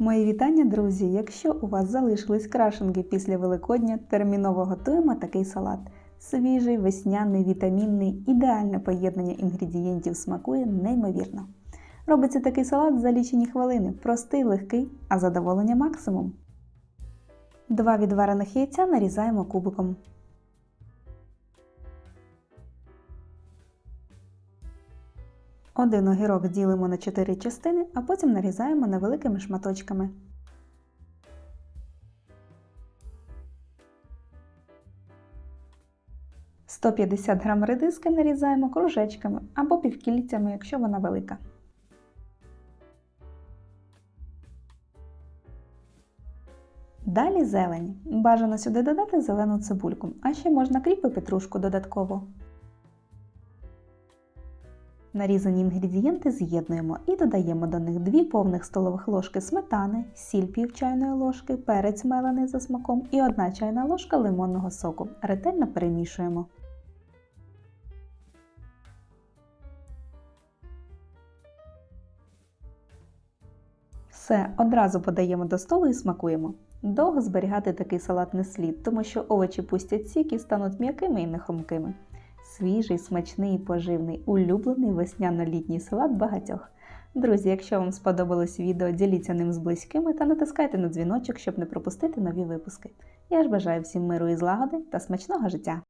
Мої вітання, друзі! Якщо у вас залишились крашенки після Великодня, терміново готуємо такий салат. Свіжий, весняний, вітамінний, ідеальне поєднання інгредієнтів смакує неймовірно. Робиться такий салат за лічені хвилини, простий, легкий, а задоволення максимум. Два відварених яйця нарізаємо кубиком. Один огірок ділимо на 4 частини, а потім нарізаємо невеликими шматочками. – 150 г редиски нарізаємо кружечками або півкільцями, якщо вона велика. Далі зелень. Бажано сюди додати зелену цибульку, а ще можна кріп і петрушку додатково. Нарізані інгредієнти з'єднуємо і додаємо до них 2 повних столових ложки сметани, сіль пів чайної ложки, перець мелений за смаком і 1 чайна ложка лимонного соку. Ретельно перемішуємо. Все, одразу подаємо до столу і смакуємо. Довго зберігати такий салат не слід, тому що овочі пустять сік і стануть м'якими і нехрумкими. Свіжий, смачний і поживний, улюблений весняно-літній салат багатьох. Друзі, якщо вам сподобалось відео, діліться ним з близькими та натискайте на дзвіночок, щоб не пропустити нові випуски. Я ж бажаю всім миру і злагоди та смачного життя!